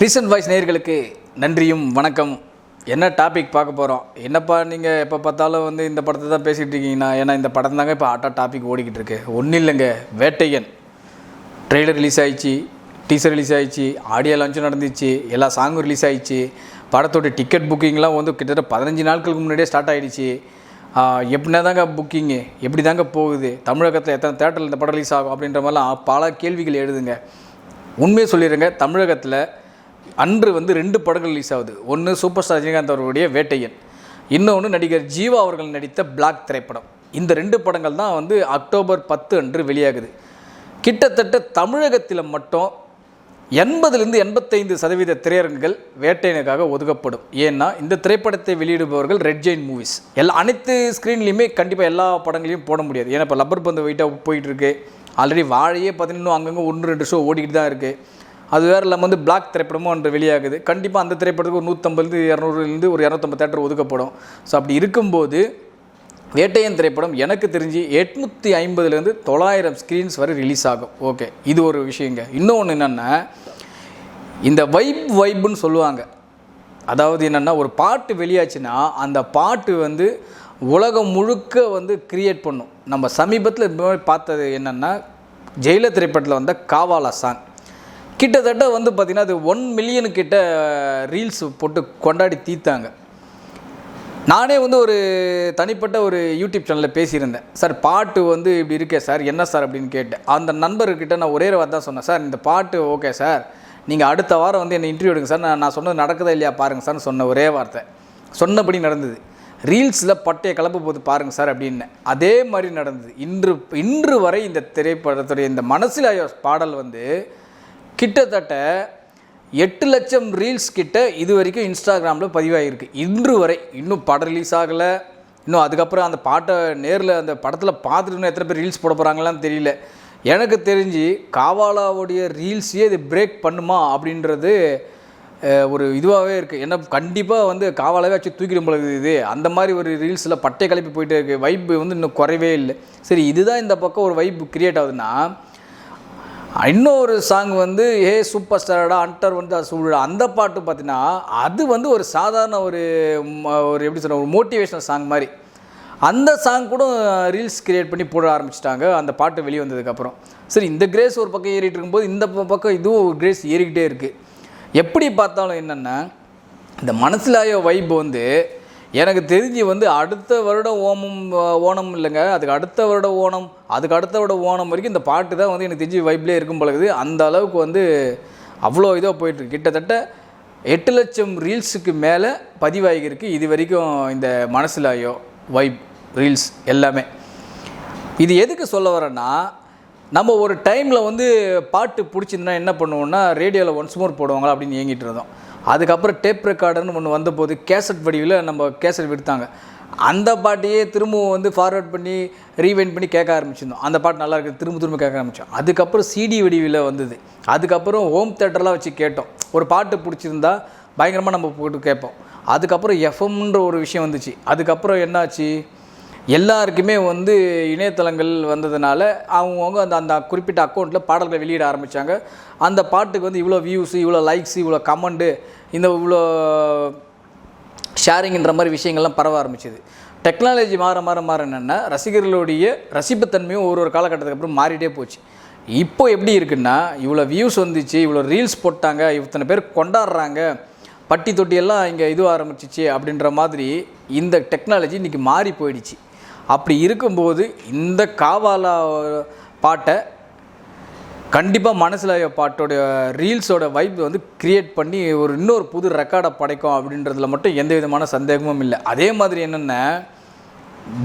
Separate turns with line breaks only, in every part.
Recent voice நேர்களுக்கு நன்றியும் வணக்கம். என்ன டாபிக் பார்க்க போகிறோம் என்னப்பா நீங்கள் எப்போ பார்த்தாலும் வந்து இந்த படத்தை தான் பேசிகிட்டு இருக்கீங்கன்னா? ஏன்னா இந்த படம் தாங்க இப்போ ஆட்டா டாபிக் ஓடிக்கிட்டு இருக்கு. ஒன்றும் இல்லைங்க வேட்டையன். ட்ரெய்லர் ரிலீஸ் ஆயிடுச்சு டீசர் ரிலீஸ் ஆயிடுச்சு ஆடியோ லான்ச்சும் நடந்துச்சு எல்லா சாங்கும் ரிலீஸ் ஆயிடுச்சு. படத்தோட டிக்கெட் புக்கிங்லாம் வந்து கிட்டத்தட்ட பதினஞ்சு நாட்களுக்கு முன்னாடியே ஸ்டார்ட் ஆகிடுச்சு எப்படின்னா தாங்க புக்கிங்கு எப்படி தாங்க போகுது? தமிழகத்தில் எத்தனை தேட்டரில் இந்த படம் ரிலீஸ் ஆகும் அப்படின்ற மாதிரிலாம் பல கேள்விகள் எழுதுங்க. உண்மையை சொல்லிடுங்க தமிழகத்தில் அன்று வந்து ரெண்டு படங்கள் ரிலீஸ் ஆகுது. ஒன்று சூப்பர் ஸ்டார் ரஜினிகாந்த் அவர்களுடைய வேட்டையன். இன்னொன்று நடிகர் ஜீவா அவர்கள் நடித்த பிளாக் திரைப்படம். இந்த ரெண்டு படங்கள் தான் வந்து அக்டோபர் பத்து அன்று வெளியாகுது. கிட்டத்தட்ட தமிழகத்தில் மட்டும் எண்பதுலேருந்து எண்பத்தைந்து சதவீத திரையரங்குகள் வேட்டையனுக்காக ஒதுக்கப்படும். ஏன்னா இந்த திரைப்படத்தை வெளியிடுபவர்கள் ரெட் ஜெயின் மூவிஸ் எல்லா அனைத்து ஸ்க்ரீன்லேயுமே கண்டிப்பாக எல்லா படங்களையும் போட முடியாது. ஏன்னா இப்போ லப்பர் பந்து வெயிட்டாக போயிட்டுருக்கு ஆல்ரெடி வாழையே பார்த்தீங்கன்னா அங்கங்கே ஒன்று ரெண்டு ஷோ ஓடிக்கிட்டு தான் இருக்குது அது வேறு இல்லாமல் வந்து பிளாக் திரைப்படமும் ஒன்று வெளியாகுது. கண்டிப்பாக அந்த திரைப்படத்துக்கு ஒரு நூற்றம்பதுலேருந்து இரநூறுலேருந்து ஒரு இரநூத்தம்பது தேட்டர் ஒதுக்கப்படும். ஸோ அப்படி இருக்கும்போது வேட்டையன் திரைப்படம் எனக்கு தெரிஞ்சு எட்நூற்றி ஐம்பதுலேருந்து தொள்ளாயிரம் ஸ்க்ரீன்ஸ் வரை ரிலீஸ் ஆகும். ஓகே இது ஒரு விஷயங்க. இன்னொன்று என்னென்னா இந்த வைப் வைப்புன்னு சொல்லுவாங்க. அதாவது என்னென்னா ஒரு பாட்டு வெளியாச்சுன்னா அந்த பாட்டு வந்து உலகம் முழுக்க வந்து கிரியேட் பண்ணும். நம்ம சமீபத்தில் பார்த்தது என்னென்னா ஜெயில திரைப்படத்தில் வந்த காவாலா சாங் கிட்டத்தட்ட வந்து பார்த்திங்கன்னா அது ஒன் மில்லியனு கிட்ட ரீல்ஸ் போட்டு கொண்டாடி தீர்த்தாங்க. நானே வந்து ஒரு தனிப்பட்ட ஒரு யூடியூப் சேனலில் பேசியிருந்தேன். சார் பாட்டு வந்து இப்படி இருக்கே சார் என்ன சார்? அப்படின்னு கேட்டேன். அந்த நண்பர்கிட்ட நான் ஒரே வார்த்தை தான் சொன்னேன். சார் இந்த பாட்டு ஓகே சார். நீங்கள் அடுத்த வாரம் வந்து என்னை இன்டர்வியூ எடுங்க சார். நான் நான் சொன்னது நடக்குதா இல்லையா பாருங்கள் சார்னு சொன்ன ஒரே வார்த்தை. சொன்னபடி நடந்தது. ரீல்ஸில் பட்டையை கலப்பு போது பாருங்கள் சார் அப்படின்னு. அதே மாதிரி நடந்தது. இன்று இன்று வரை இந்த திரைப்படத்துடைய இந்த மனசில் பாடல் வந்து கிட்டத்தட்ட எட்டு லட்சம் ரீல்ஸ் கிட்ட இது வரைக்கும் இன்ஸ்டாகிராமில் பதிவாகிருக்கு இன்று வரை இன்னும் படம் ரிலீஸ் ஆகலை. இன்னும் அதுக்கப்புறம் அந்த பாட்டை நேரில் அந்த படத்தில் பார்த்துட்டு எத்தனை பேர் ரீல்ஸ் போட போகிறாங்களான்னு தெரியல. எனக்கு தெரிஞ்சு காவாலாவுடைய ரீல்ஸையே இது பிரேக் பண்ணுமா அப்படின்றது ஒரு இதுவாகவே இருக்குது ஏன்னா கண்டிப்பாக வந்து காவாலாவே வச்சு தூக்கிடும் பொழுது இது. அந்த மாதிரி ஒரு ரீல்ஸில் பட்டை கிளப்பி போயிட்டே இருக்குது வைப் வந்து இன்னும் குறையவே இல்லை. சரி இதுதான் இந்த பக்கம் ஒரு வைப் க்ரியேட் ஆகுதுன்னா இன்னொரு சாங் வந்து ஏ சூப்பர் ஸ்டாரடா அன்டர் வந்து சூழலா? அந்த பாட்டு பார்த்தீங்கன்னா அது வந்து ஒரு சாதாரண ஒரு ஒரு எப்படி சொல்கிற ஒரு மோட்டிவேஷனல் சாங் மாதிரி. அந்த சாங் கூட ரீல்ஸ் கிரியேட் பண்ணி போட ஆரம்பிச்சிட்டாங்க. அந்த பாட்டு வெளியே வந்ததுக்கப்புறம் சரி இந்த கிரேஸ் ஒரு பக்கம் ஏறிட்டு இருக்கும்போது இந்த பக்கம் இதுவும் ஒரு கிரேஸ் ஏறிக்கிட்டே இருக்குது எப்படி பார்த்தாலும் என்னென்னா இந்த மனசிலாய வைப் வந்து எனக்கு தெரிஞ்சு வந்து அடுத்த வருடம் ஓமம் ஓணம் இல்லைங்க. அதுக்கு அடுத்த வருடம் ஓணம் அதுக்கு அடுத்த வருடம் ஓணம் வரைக்கும் இந்த பாட்டு தான் வந்து எனக்கு தெரிஞ்சு வைப்லேயே இருக்கும் பழகுது அந்த அளவுக்கு வந்து அவ்வளோ இதாக போயிட்டுருக்கு கிட்டத்தட்ட எட்டு லட்சம் ரீல்ஸுக்கு மேலே பதிவாகியிருக்கு. இது வரைக்கும் இந்த மனசிலாயோ வைப் ரீல்ஸ் எல்லாமே. இது எதுக்கு சொல்ல வரேன்னா நம்ம ஒரு டைமில் வந்து பாட்டு பிடிச்சிருந்தா என்ன பண்ணுவோம்னா ரேடியோவில் ஒன்ஸ் மோர் போடுவாங்களா அப்படின்னு ஏங்கிட்டு இருந்தோம். அதுக்கப்புறம் டேப் ரெக்கார்டர்னு ஒன்று வந்தபோது கேசட் வடிவில் நம்ம கேசட் விடுத்தாங்க. அந்த பாட்டையே திரும்பவும் வந்து ஃபார்வர்ட் பண்ணி ரீவைண்ட் பண்ணி கேட்க ஆரம்பிச்சிருந்தோம். அந்த பாட்டு நல்லா இருக்குது. திரும்ப திரும்ப கேட்க ஆரம்பித்தோம் அதுக்கப்புறம் சிடி வடிவில் வந்தது. அதுக்கப்புறம் ஹோம் தேட்டர்லாம் வச்சு கேட்டோம். ஒரு பாட்டு பிடிச்சிருந்தா பயங்கரமாக நம்ம போட்டு கேட்போம். அதுக்கப்புறம் எஃப்எம்ன்ற ஒரு விஷயம் வந்துச்சு. அதுக்கப்புறம் என்னாச்சு? எல்லாருக்குமே வந்து இணையதளங்கள் வந்ததுனால அவங்கவுங்க அந்த அந்த குறிப்பிட்ட அக்கௌண்ட்டில் பாடல்களை வெளியிட ஆரம்பித்தாங்க அந்த பாட்டுக்கு வந்து இவ்வளோ வியூஸு இவ்வளோ லைக்ஸு இவ்வளோ கமெண்டு இந்த இவ்வளோ ஷேரிங்கிற மாதிரி விஷயங்கள்லாம் பரவ ஆரம்பிச்சது. டெக்னாலஜி மாற மாற மாற என்னென்னா ரசிகர்களுடைய ரசிப்புத்தன்மையும் ஒரு ஒரு காலகட்டத்துக்கு அப்புறம் மாறிட்டே போச்சு. இப்போ எப்படி இருக்குன்னா இவ்வளோ வியூஸ் வந்துச்சு இவ்வளோ ரீல்ஸ் போட்டாங்க இத்தனை பேர் கொண்டாடுறாங்க பட்டி தொட்டியெல்லாம் இங்கே இதுவாக ஆரம்பிச்சிச்சு அப்படின்ற மாதிரி இந்த டெக்னாலஜி இன்றைக்கி மாறி போயிடுச்சு. அப்படி இருக்கும்போது இந்த காவாலா பாட்டை கண்டிப்பாக மனசில் பாட்டோடைய ரீல்ஸோட வைப் வந்து க்ரியேட் பண்ணி ஒரு இன்னொரு புது ரெக்கார்டை படைக்கும் அப்படின்றதுல மட்டும் எந்த விதமான சந்தேகமும் இல்லை. அதே மாதிரி என்னென்ன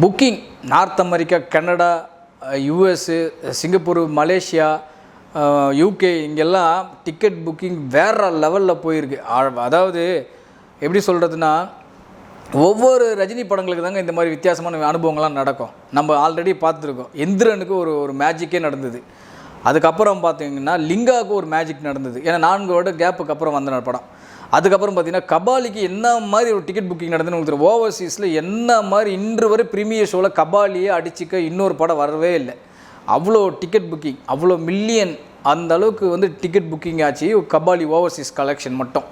booking North America Canada US Singapore Malaysia UK இங்கெல்லாம் டிக்கெட் புக்கிங் வேறு லெவலில் போயிருக்கு. அதாவது எப்படி சொல்கிறதுனா ஒவ்வொரு ரஜினி படங்களுக்கு தாங்க இந்த மாதிரி வித்தியாசமான அனுபவங்கள்லாம் நடக்கும். நம்ம ஆல்ரெடி பார்த்துருக்கோம். எந்திரனுக்கு ஒரு ஒரு மேஜிக்கே நடந்தது. அதுக்கப்புறம் பார்த்தீங்கன்னா லிங்காவுக்கு ஒரு மேஜிக் நடந்தது. ஏன்னா நான்கு வருட கேப்புக்கு அப்புறம் வந்த படம். அதுக்கப்புறம் பார்த்தீங்கன்னா கபாலிக்கு என்ன மாதிரி ஒரு டிக்கெட் புக்கிங் நடந்ததுன்னு உங்களுக்கு தெரியும். ஓவர்சீஸில் என்ன மாதிரி இன்று வரை ப்ரீமியர் ஷோவில் கபாலியே அடிச்சிக்க இன்னொரு படம் வரவே இல்லை. அவ்வளோ டிக்கெட் புக்கிங் அவ்வளோ மில்லியன் அந்த அளவுக்கு வந்து டிக்கெட் புக்கிங் ஆச்சு. கபாலி ஓவர்சீஸ் கலெக்ஷன் மட்டும்.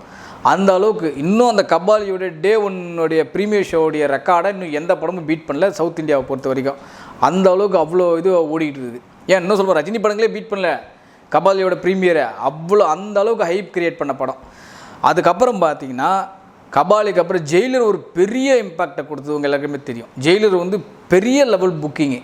அந்த அளவுக்கு இன்னும் அந்த கபாலியோட டே ஒன்னுடைய ப்ரீமியர் ஷோவுடைய ரெக்கார்டை இன்னும் எந்த படமும் பீட் பண்ணல சவுத் இந்தியாவை பொறுத்த வரைக்கும். அந்த அளவுக்கு அவ்வளோ இது ஓடிக்கிட்டு இருக்குது. ஏன் இன்னும் சொல்கிறேன் ரஜினி படங்களே பீட் பண்ணல. கபாலியோட ப்ரீமியரை அவ்வளோ அந்த அளவுக்கு ஹைப் கிரியேட் பண்ண படம். அதுக்கப்புறம் பார்த்தீங்கன்னா கபாலிக்கு அப்புறம் ஜெயிலர் ஒரு பெரிய இம்பேக்டை கொடுத்தவங்க எல்லாருக்குமே தெரியும். ஜெயிலர் வந்து பெரிய லெவல் புக்கிங்கு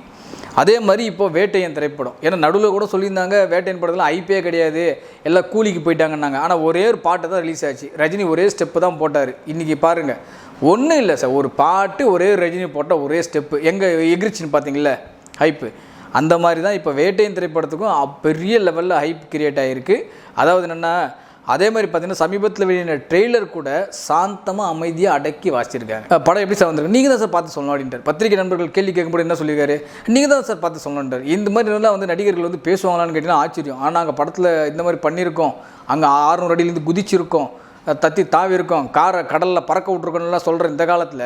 அதே மாதிரி இப்போ வேட்டையன் திரைப்படம். ஏன்னா நடுவில் கூட சொல்லியிருந்தாங்க வேட்டையன் படத்தில் ஐப்பே கிடையாது. எல்லாம் கூலிக்கு போயிட்டாங்கன்னாங்க. ஆனால் ஒரே ஒரு பாட்டை தான் ரிலீஸ் ஆச்சு. ரஜினி ஒரே ஸ்டெப்பு தான் போட்டார். இன்றைக்கி பாருங்கள் ஒன்றும் இல்லை சார். ஒரு பாட்டு ஒரே ஒரு ரஜினி போட்டால் ஒரே ஸ்டெப்பு எங்கே எகிரிச்சின்னு பார்த்தீங்களா ஹைப்பு அந்த மாதிரி தான் இப்போ வேட்டையன் திரைப்படத்துக்கும் பெரிய லெவலில் ஹைப் கிரியேட் ஆகிருக்கு அதாவது என்னென்னா அதே மாதிரி பார்த்தீங்கன்னா சமீபத்தில் வெளியின ட்ரெய்லர் கூட சாந்தமாக அமைதியாக அடக்கி வாசிச்சிருக்காங்க. படம் எப்படி சார் வந்திருக்கு? நீங்கள் தான் சார் பார்த்து சொல்லணும் அப்படின்ட்டு பத்திரிகை நண்பர்கள் கேள்வி கேட்கும்போது என்ன சொல்லியிருக்காரு? நீங்கள் தான் சார் பார்த்து சொல்லணுன்றார் இந்த மாதிரி நல்லா வந்து நடிகர்கள் வந்து பேசுவாங்களான்னு கேட்டிங்கன்னா ஆச்சரியம். ஆனால் அங்கே படத்தில் இந்த மாதிரி பண்ணியிருக்கோம். அங்கே ஆறுநூறு அடியிலேருந்து குதிச்சிருக்கோம். தத்தி தாவி இருக்கோம். காரை கடலில் பறக்க விட்ருக்கோம்லாம் சொல்கிற இந்த காலத்தில்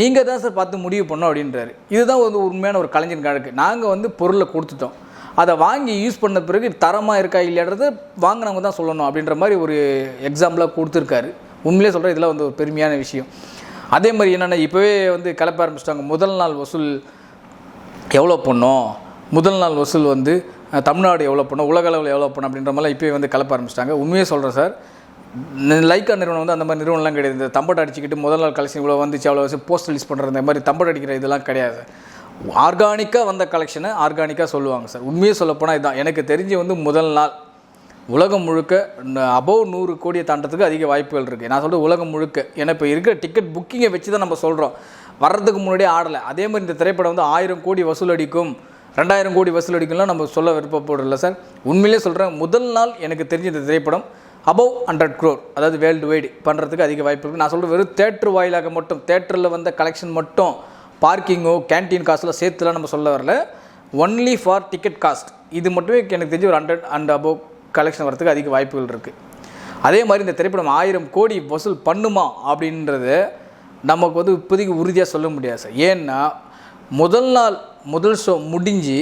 நீங்கள் தான் சார் பார்த்து முடிவு பண்ணோம் அப்படின்றாரு. இதுதான் வந்து உண்மையான ஒரு கலைஞன் கணக்கு. நாங்கள் வந்து பொருளை கொடுத்துட்டோம். அதை வாங்கி யூஸ் பண்ண பிறகு தரமாக இருக்கா இல்லையான்றது வாங்கினவங்க தான் சொல்லணும் அப்படின்ற மாதிரி ஒரு எக்ஸாம்பிளாக கொடுத்துருக்காரு. உண்மையிலே சொல்கிறேன் இதெல்லாம் வந்து ஒரு பெருமையான விஷயம். அதே மாதிரி என்னென்னா இப்போவே வந்து கிளப்ப ஆரம்பிச்சிட்டாங்க. முதல் நாள் வசூல் எவ்வளோ பண்ணோம்? முதல் நாள் வசூல் வந்து தமிழ்நாடு எவ்வளோ பண்ணோம்? உலக அளவில் எவ்வளோ பண்ணோம்? அப்படின்ற மாதிரிலாம் இப்போயே வந்து கிளப்ப ஆரம்பிச்சிட்டாங்க. உண்மையே சொல்கிறேன் சார் லைக்கா நிறுவனம் வந்து அந்த மாதிரி நிறுவனம்லாம் கிடையாது. இந்த தம்பட்டை அடிச்சுக்கிட்டு முதல் நாள் கலெக்ஷன் இவ்வளோ வந்துச்சு அவ்வளோ வச்சு போஸ்ட் ரிலீஸ் பண்ணுற இந்த மாதிரி தம்பட்டை அடிக்கிற இதெல்லாம் கிடையாது. ஆர்கானிக்காக வந்த கலெக்ஷனை ஆர்கானிக்காக சொல்லுவாங்க சார். உண்மையே சொல்லப்போனால் இதுதான் எனக்கு தெரிஞ்சு வந்து முதல் நாள் உலகம் முழுக்க அபவ் நூறு கோடியை தாண்டத்துக்கு அதிக வாய்ப்புகள் இருக்குது நான் சொல்கிறது உலகம் முழுக்க. ஏன்னா இப்போ இருக்கிற டிக்கெட் புக்கிங்கை வச்சு தான் நம்ம சொல்கிறோம் வர்றதுக்கு முன்னாடியே ஆடலை. அதே மாதிரி இந்த திரைப்படம் வந்து ஆயிரம் கோடி வசூல் அடிக்கும். ரெண்டாயிரம் கோடி வசூல் அடிக்கும்லாம் நம்ம சொல்ல விருப்பப்படல சார். உண்மையிலே சொல்கிறேன் முதல் நாள் எனக்கு தெரிஞ்ச இந்த திரைப்படம் அபவ் ஹண்ட்ரட் க்ரோர் அதாவது வேர்ல்டு வைடு பண்ணுறதுக்கு அதிக வாய்ப்பு இருக்குது நான் சொல்கிறேன் வெறும் தேட்டர் வாயிலாக மட்டும் தேட்டரில் வந்த கலெக்ஷன் மட்டும் பார்க்கிங்கோ கேன்டீன் காசுலாம் சேர்த்துலாம் நம்ம சொல்ல வரல. ஒன்லி ஃபார் டிக்கெட் காஸ்ட் இது மட்டுமே எனக்கு தெரிஞ்சு ஒரு ஹண்ட்ரட் அண்ட் அபோவ் கலெக்ஷன் வரதுக்கு அதிக வாய்ப்புகள் இருக்குது அதே மாதிரி இந்த திரைப்படம் ஆயிரம் கோடி வசூல் பண்ணுமா அப்படின்றது நமக்கு வந்து இப்போதைக்கு உறுதியாக சொல்ல முடியாது சார் ஏன்னா முதல் நாள் முதல் ஷோ முடிஞ்சு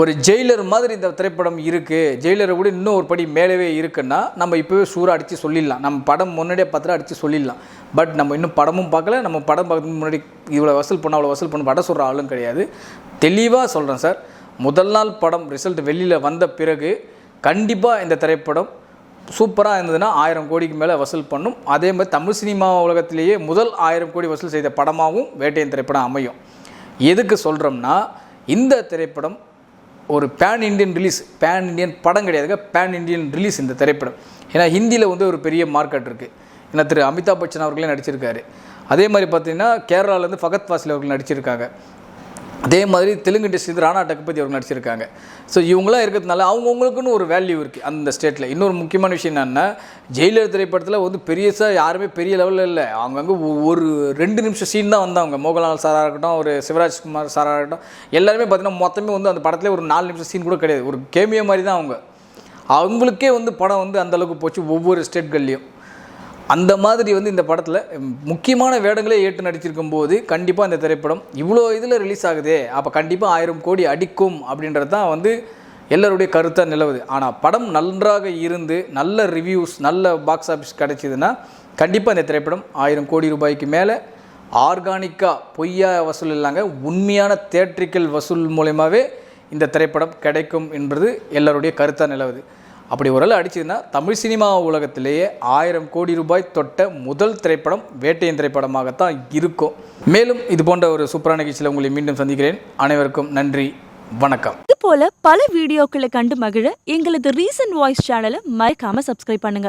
ஒரு ஜெயிலர் மாதிரி இந்த திரைப்படம் இருக்குது ஜெயிலரை விட இன்னும் ஒரு படி மேலவே இருக்குன்னா நம்ம இப்போவே சூறாக அடித்து சொல்லிடலாம். நம்ம படம் முன்னாடியே பார்த்துட்டு அடித்து சொல்லிடலாம். பட் நம்ம இன்னும் படமும் பார்க்கல. நம்ம படம் பார்க்கறதுக்கு முன்னாடி இவ்வளோ வசூல் பண்ண அவ்வளோ வசூல் பண்ண படம் சொல்கிற ஆளும் கிடையாது. தெளிவாக சொல்கிறேன் சார். முதல் நாள் படம் ரிசல்ட் வெளியில் வந்த பிறகு கண்டிப்பாக இந்த திரைப்படம் சூப்பராக இருந்ததுன்னா ஆயிரம் கோடிக்கு மேலே வசூல் பண்ணும். அதே மாதிரி தமிழ் சினிமா உலகத்திலேயே முதல் ஆயிரம் கோடி வசூல் செய்த படமாகவும் வேட்டையன் திரைப்படம் அமையும். எதுக்கு சொல்கிறோம்னா இந்த திரைப்படம் ஒரு pan Indian release pan Indian படம் கிடையாதுங்க பேன் இண்டியன் ரிலீஸ் இந்த திரைப்படம். ஏன்னா ஹிந்தியில் வந்து ஒரு பெரிய மார்க்கெட் இருக்குது ஏன்னா திரு அமிதாப் பச்சன் அவர்களே நடிச்சிருக்காரு. அதே மாதிரி பார்த்தீங்கன்னா கேரளாவிலேருந்து ஃபகத் ஃபாசில் அவர்கள் நடிச்சிருக்காங்க. அதே மாதிரி தெலுங்கு இண்டஸ்ட்ரி ராணா டக்குபதி அவங்க நடிச்சிருக்காங்க. ஸோ இவங்களாம் இருக்கிறதுனால அவங்கவுங்களுக்குன்னு ஒரு வேல்யூ இருக்குது அந்த ஸ்டேட்டில் இன்னொரு முக்கியமான விஷயம் என்னென்னா ஜெயிலர் திரைப்படத்தில் வந்து பெரியசாக யாருமே பெரிய லெவலில் இல்லை. அவங்கங்க ஒரு ரெண்டு நிமிஷம் சீன் தான் வந்தாங்க. மோகன்லால் சாராக இருக்கட்டும் ஒரு சிவராஜ்குமார் சாராக இருக்கட்டும் எல்லாருமே பார்த்தீங்கன்னா மொத்தமே வந்து அந்த படத்தில் ஒரு நாலு நிமிஷம் சீன் கூட கிடையாது. ஒரு கேமியோ மாதிரி தான் அவங்க. அவங்களுக்கே வந்து படம் வந்து அந்தளவுக்கு போச்சு ஒவ்வொரு ஸ்டேட்கள்லேயும் அந்த மாதிரி வந்து இந்த படத்தில் முக்கியமான வேடங்களே ஏற்று நடிச்சிருக்கும் போது கண்டிப்பாக இந்த திரைப்படம் இவ்வளோ இதில் ரிலீஸ் ஆகுதே. அப்போ கண்டிப்பாக ஆயிரம் கோடி அடிக்கும் அப்படின்றது தான் வந்து எல்லோருடைய கருத்தாக நிலவுது. ஆனால் படம் நன்றாக இருந்து நல்ல ரிவ்யூஸ் நல்ல பாக்ஸ் ஆஃபீஸ் கிடச்சிதுன்னா கண்டிப்பாக இந்த திரைப்படம் ஆயிரம் கோடி ரூபாய்க்கு மேலே ஆர்கானிக்காக பொய்யா வசூல் இல்லாங்க உண்மையான தேட்ரிக்கல் வசூல் மூலயமாவே இந்த திரைப்படம் கிடைக்கும் என்பது எல்லோருடைய கருத்தாக நிலவுது. அப்படி ஒரு ஆள் அடிச்சதுன்னா தமிழ் சினிமா உலகத்திலேயே ஆயிரம் கோடி ரூபாய் தொட்ட முதல் திரைப்படம் வேட்டையன் திரைப்படமாகத்தான் இருக்கும். மேலும் இது போன்ற ஒரு சூப்பரான நிகழ்ச்சியில் உங்களை மீண்டும் சந்திக்கிறேன். அனைவருக்கும் நன்றி. வணக்கம்.
இது போல பல வீடியோக்களை கண்டு மகிழ எங்களது ரீசன்ட் வாய்ஸ் சேனலை மறக்காம சப்ஸ்கிரைப் பண்ணுங்க.